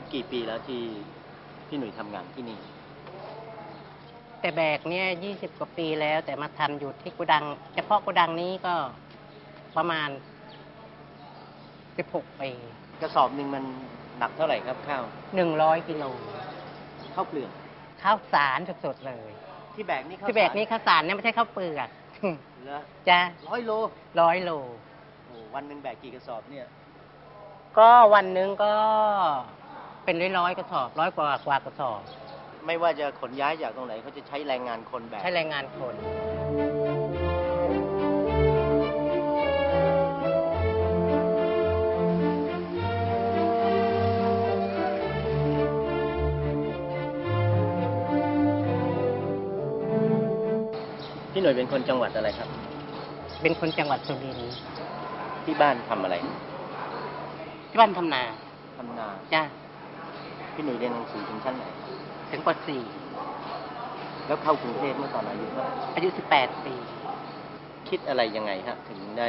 นี่กี่ปีแล้วที่พี่หนุ่ยทำงานที่นี่ แต่แบกเนี่ยยี่สิบกว่าปีแล้ว แต่มาทำอยู่ที่กุดัง เฉพาะกุดังนี้ก็ประมาณสิบหกปีกระสอบหนึ่งมันหนักเท่าไหร่ครับข้าวหนึ่งร้อยกิโลข้าวเปลือกข้าวสารสดๆเลย ที่แบกนี่ข้าวที่แบกนี้ข้าวสารเนี่ยไม่ใช่ข้าวเปลือก เหรอจ้ะร้อยโลร้อยโล โอ้วันหนึ่งแบกกี่กระสอบเนี่ย ก็วันหนึงก็ เป็นร้อยๆกระสอบร้อยกว่ากว่ากระสอบ ไม่ว่าจะขนย้ายจากตรงไหนเขาจะใช้แรงงานคนแบกใช้แรงงานคน พี่หน่วยเป็นคนจังหวัดอะไรครับ เป็นคนจังหวัดสุรินทร์ที่บ้านทำอะไร ที่บ้านทำนาทำนา จ้ะ พี่หนุ่ยเรียนหนังสือถึงชั้นไหน ถึงปสี่แล้วเข้ากรุงเทพเมื่อตอนอายุเท่าไหร่อายุสิบแปดปี คิดอะไรยังไงฮะถึงได้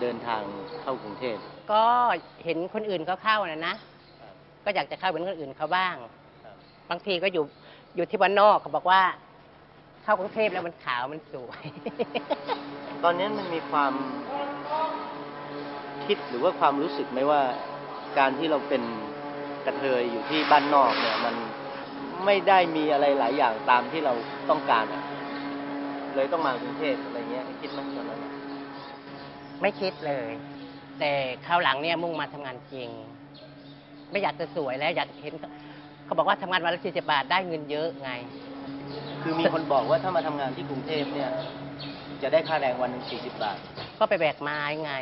เดินทางเข้ากรุงเทพก็เห็นคนอื่นก็เข้านะนะ ก็อยากจะเข้าเหมือนคนอื่นเขาบ้าง บางทีก็อยู่อยู่ที่บ้านนอกเขาบอกว่า เข้ากรุงเทพแล้วมันขาวมันสวย ตอนนี้มันมีความคิดหรือว่าความรู้สึกไหมว่าการที่เราเป็น กระเทยอยู่ที่บ้านนอกเนี่ยมันไม่ได้มีอะไรหลายอย่างตามที่เราต้องการอะเลยต้องมากรุงเทพอะไรเงี้ยคิดไหมตอนนั้นไม่คิดเลย แต่คราวหลังเนี่ยมุ่งมาทำงานจริง ไม่อยากจะสวยแล้วอยากเห็น เขาเขาบอกว่าทำงานวันละสี่สิบาทได้เงินเยอะไง คือมีคนบอกว่าถ้ามาทำงานที่กรุงเทพเนี่ย จะได้ค่าแรงวันหนึ่งสี่สิบบาทก็ไปแบกไม้ไง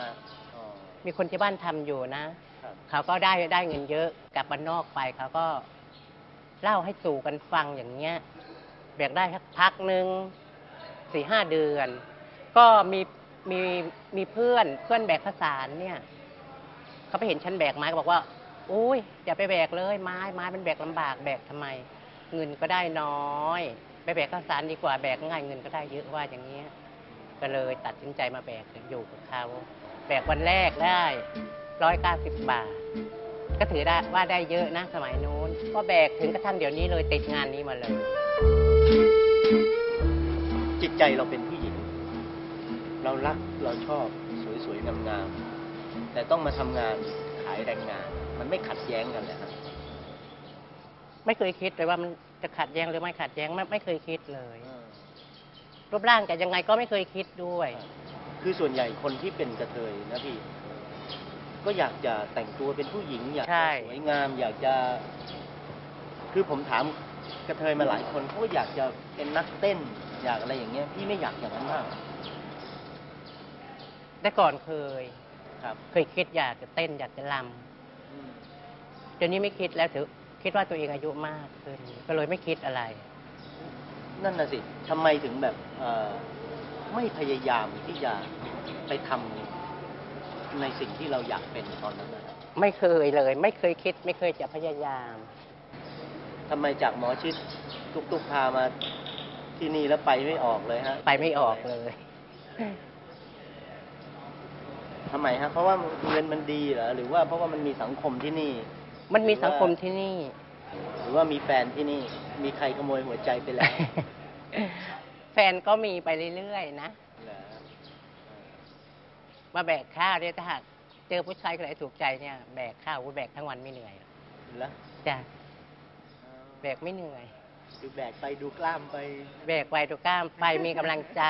นะอ๋อมีคนที่บ้านทำอยู่นะครับ เขาก็ได้ได้เงินเยอะกลับบ้านนอกไปเขาก็เล่าให้สู่กันฟังอย่างเงี้ยแบกได้สักพักหนึ่งสี่ห้าเดือน ก็มีมีมีเพื่อนเพื่อนแบกข้าวสารเนี่ยเขาไปเห็นฉันแบกไม้ก็บอกว่าอุ้ยอย่าไปแบกเลยไม้ไม้มันแบกลำบากแบกทำไม เงินก็ได้น้อย ไปแบกข้าวสารดีกว่าแบกง่ายเงินก็ได้เยอะว่าอย่างเงี้ยก็เลยตัดสินใจมาแบกอยู่กับเขาแบกวันแรกได้ ร้อยเก้าสิบบาท ก็ถือได้ว่าได้เยอะนะสมัยนู้น ก็แบกถึงกระทั่งเดี๋ยวนี้เลยติดงานนี้มาเลย จิตใจเราเป็นผู้หญิง เรารักเราชอบสวยๆงามๆแต่ต้องมาทำงานขายแรงงาน มันไม่ขัดแย้งกันเลยครับไม่เคยคิดเลยว่ามันจะขัดแย้งหรือไม่ขัดแย้งไม่ไม่เคยคิดเลยรูปร่างจะยังไงก็ไม่เคยคิดด้วย คือส่วนใหญ่คนที่เป็นกระเทยนะพี่ ก็อยากจะแต่งตัวเป็นผู้หญิง อยากใช่ จะสวยงาม อยากจะ คือผมถามกระเทยมาหลายคนเขาก็อยากจะเป็นนักเต้น อยากอะไรอย่างเงี้ยพี่ไม่อยากอย่างนั้นมากแต่ก่อนเคย ครับเคยคิดอยากจะเต้นอยากจะลอืมำเดี๋ยวนี้ไม่คิดแล้วถือคิดว่าตัวเองอายุมากขึ้นก็เลยไม่คิดอะไร นั่นน่ะสิทำไมถึงแบบเอ่อไม่พยายามที่จะไปทำ ในสิ่งที่เราอยากเป็นตอนนั้นนะครับไม่เคยเลย ไม่เคยคิด ไม่เคยจะพยายาม ทำไมจากหมอชิดตุกๆพามาที่นี่แล้วไปไม่ออกเลยฮะไปไม่ออกเลยทำไมฮะ เพราะว่าเงินมันดีเหรอหรือว่าเพราะว่ามันมีสังคมที่นี่ มันมีสังคมที่นี่ หรือว่ามีแฟนที่นี่ มีใครขโมยหัวใจไปแล้ว แฟนก็มีไปเรื่อยๆนะเหรอ มาแบกข้าวเนี่ยถ้าหากเจอผู้ชายคนไหนถูกใจเนี่ยแบกข้าวแบกทั้งวันไม่เหนื่อยหรอกเหรอจ้ะแบกไม่เหนื่อย ดูแบกไปดูกล้ามไป แบกไปดูกล้ามไปมีกำลังใจ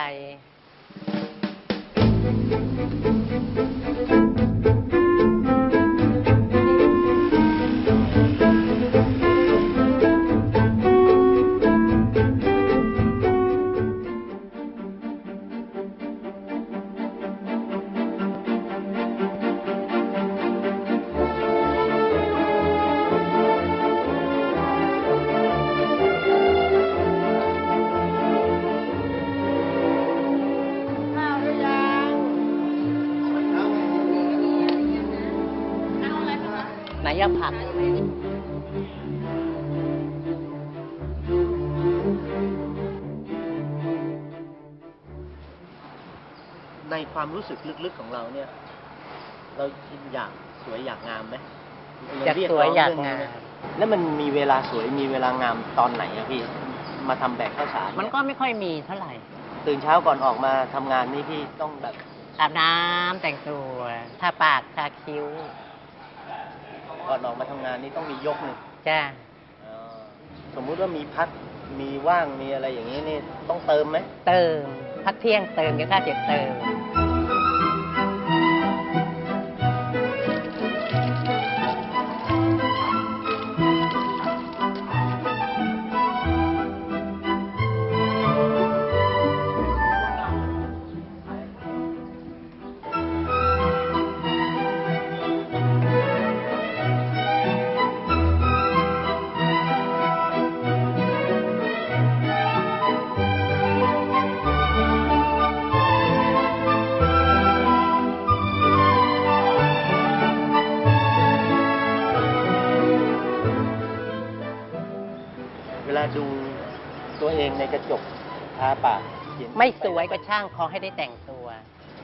ข้ ไหนยาผักพในความรู้สึกลึกๆของเราเนี่ย เราอยากสวยอยากงามไหมอยากเรีสวยร้อยากเรื่งามนี้ไหแล้วมันมีเวลาสวยมีเวลางามตอนไหนอะพี่ มาทำแบกข้าวสารเยมันก็ไม่ค่อยมีเท่าไหร่ ตื่นเช้าก่อนออกมาทำงานนี่พี่ต้องแบบอาบน้ำแต่งตัวทาปากทาคิ้ว ก่อนออกมาทำงานนี่ต้องมียกหนึ่งจ้าอ๋อสมมุติว่ามีพักมีว่างมีอะไรอย่างนี้นี่ต้องเติมไหมเติมพักเที่ยงเติมกินข้าวเสร็จเติม ตัวเองในกระจกทาปากเขียนไม่สวยก็ช่างขอให้ได้แต่งตัว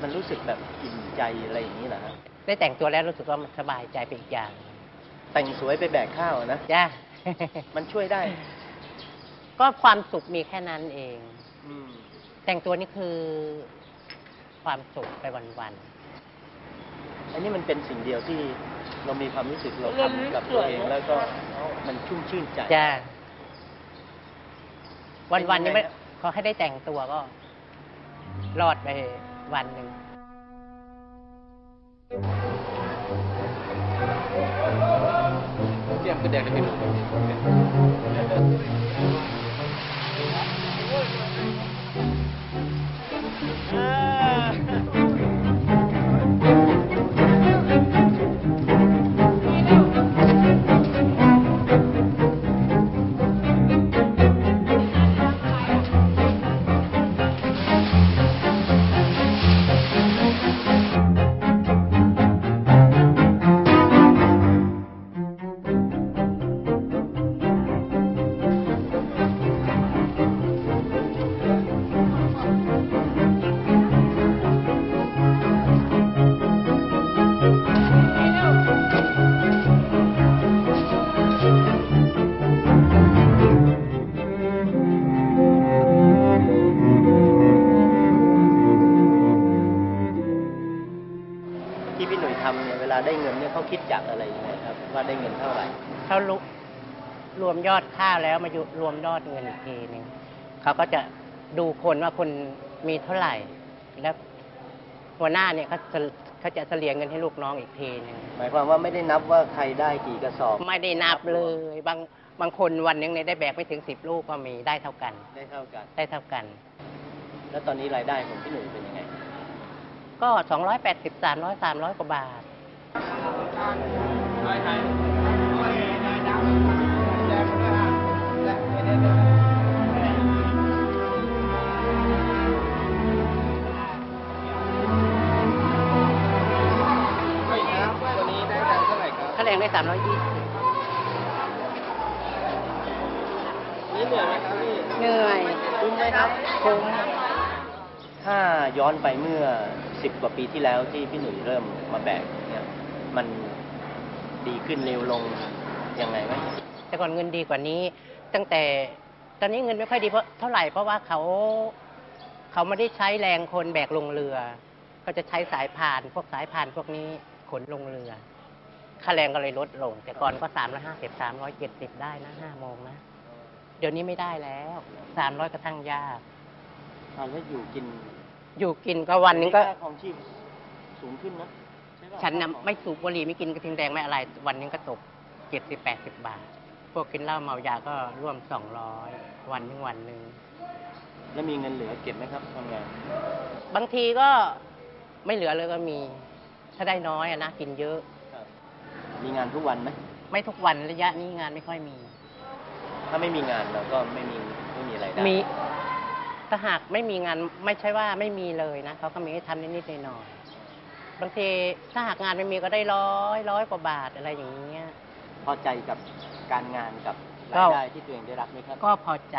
มันรู้สึกแบบอิ่มใจอะไรอย่างนี้เหรอฮะได้แต่งตัวแล้วรู้สึกว่ามันสบายใจไปอีกอย่างแต่งสวยไปแบกข้าวอะนะ จ้า มันช่วยได้ ก็ความสุขมีแค่นั้นเอง อืม แต่งตัวนี่คือความสุขไปวันอันนี้มันเป็นสิ่งเดียวที่เรามีความรู้สึกเราทำกับตัวเองแล้วก็มันชุ่มชื่นใจ ๆจ้า วันวันๆนี้ไม่เป็นยังไงฮะขอให้ได้แต่งตัวก็ รอดไปวันหนึ่งเตรียมกระแดกได้เป็นที่ วมยอดค่าแล้วมาอยู่รวมยอดเงินอีกทีหนึ่งเขาก็จะดูคนว่าคนมีเท่าไหร่ แล้วหัวหน้าเนี่ยเขาจะเขาจะเฉลี่ยเงินให้ลูกน้องอีกทีหนึ่งหมายความว่าไม่ได้นับว่าใครได้กี่กระสอบ ไม่ได้นับเลยบางบางคนวันหนึงเนี่ยได้แบกไม่ถึงสิบลูกก็มีได้เท่ากัน ได้เท่ากัน ได้เท่ากัน แล้วตอนนี้รายได้ของพี่หนุ่ยเป็นยังไง ก็สองร้อยแปดสิบสามร้อยสามร้อยกว่าบาทวันนี้ได้ตัง ค์เท่าไหร่ครับค่าแรงได้สามร้อยยี่สิบนี่เหนื่อยไหมครับพี่เหนื่อยคุ้มไหมครับคุ้มถ้าย้อนไปเมื่อสิบกว่าปีที่แล้วที่พี่หนุ่ยเริ่มมาแบกเนี่ยมันดีขึ้นเร็วลงยังไงไหมแต่ก่อนเงินดีกว่านี้ ตั้งแต่ ตอนนี้เงินไม่ค่อยดีเพราะเท่าไหร่เพราะว่าเขาเขาไม่ได้ใช้แรงคนแบกลงเรือ ก็จะใช้สายพานพวกสายพานพวกนี้ขนลงเรือ ค่าแรงก็เลยลดลง แต่ก่อนก็สามร้อยห้าสิบสามร้อยเจ็ดสิบได้นะห้าโมงนะ เดี๋ยวนี้ไม่ได้แล้วสามร้อยกระทั่งยากตอนแล้วอยู่กินอยู่กินก็วันหนึงก็ ค่าของชีพสูงขึ้นนะใช่ปะฉันนะไม่สูบบุหรี่ไม่กินกระทิงแดงไม่อะไร วันหนึงก็ตกเจ็ดสิบแปดสิบบาท พวกกินเหล้าเมายาก็ร่วมสองร้อยวันหนึงวันหนึ่งแล้วมีเงินเหลือเก็บไหมครับทำงานบางทีก็ไม่เหลือเลยก็มี ถ้าได้น้อยอะนะกินเยอะครับมีงานทุกวันไหมไม่ทุกวันระยะนี้งานไม่ค่อยมี ถ้าไม่มีงานเราก็ไม่มีไม่มีอะไรายได้มีถ้าหากไม่มีงานไม่ใช่ว่าไม่มีเลยนะเขาก็มีให้ทำนิดๆหน่อยๆบางทีถ้าหากงานไม่มีก็ได้ร้อยร้อยกว่าบาทอะไรอย่างเงี้ย พอใจกับ การงานกับก็รายได้ที่ตัวเองได้รับไหมครับ ก็พอใจ